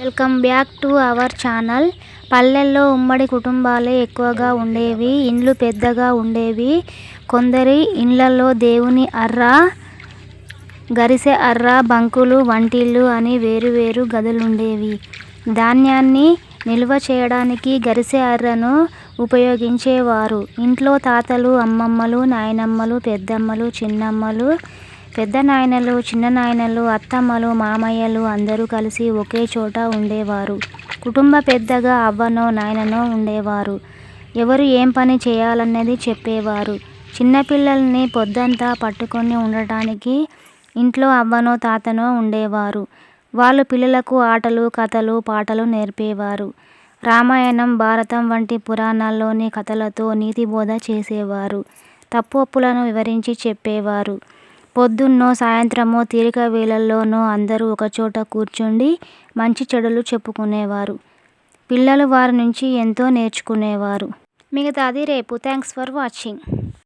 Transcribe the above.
Welcome back to our channel. పల్లెల్లో ఉమ్మడి కుటుంబాలే ఎక్కువగా ఉండేవి ఇండ్లు పెద్దగా ఉండేవి. కొందరి ఇండ్లలో దేవుని అర్ర గరిసె అర్ర బంకులు వంటిల్లు అని వేరు వేరు గదులుండేవి. ధాన్యాన్ని నిల్వ చేయడానికి గరిసె అర్రను ఉపయోగించేవారు. ఇంట్లో తాతలు అమ్మమ్మలు నాయనమ్మలు పెద్దమ్మలు చిన్నమ్మలు పెద్ద నాయనలు చిన్న నాయనలు అత్తమ్మలు మామయ్యలు అందరూ కలిసి ఒకే చోట ఉండేవారు. కుటుంబ పెద్దగా అవ్వనో నాయననో ఉండేవారు. ఎవరు ఏం పని చేయాలన్నది చెప్పేవారు. చిన్నపిల్లల్ని పొద్దంతా పట్టుకొని ఉండటానికి ఇంట్లో అవ్వనో తాతనో ఉండేవారు. వాళ్ళు పిల్లలకు ఆటలు కథలు పాటలు నేర్పేవారు. రామాయణం భారతం వంటి పురాణాల్లోని కథలతో నీతిబోధ చేసేవారు. తప్పు అప్పులను వివరించి చెప్పేవారు. పొద్దున్నో సాయంత్రమో తీరిక వేళల్లోనో అందరూ ఒకచోట కూర్చుండి మంచి చెడులు చెప్పుకునేవారు. పిల్లలు వారి నుంచి ఎంతో నేర్చుకునేవారు. మిగతాది రేపు. Thanks for watching.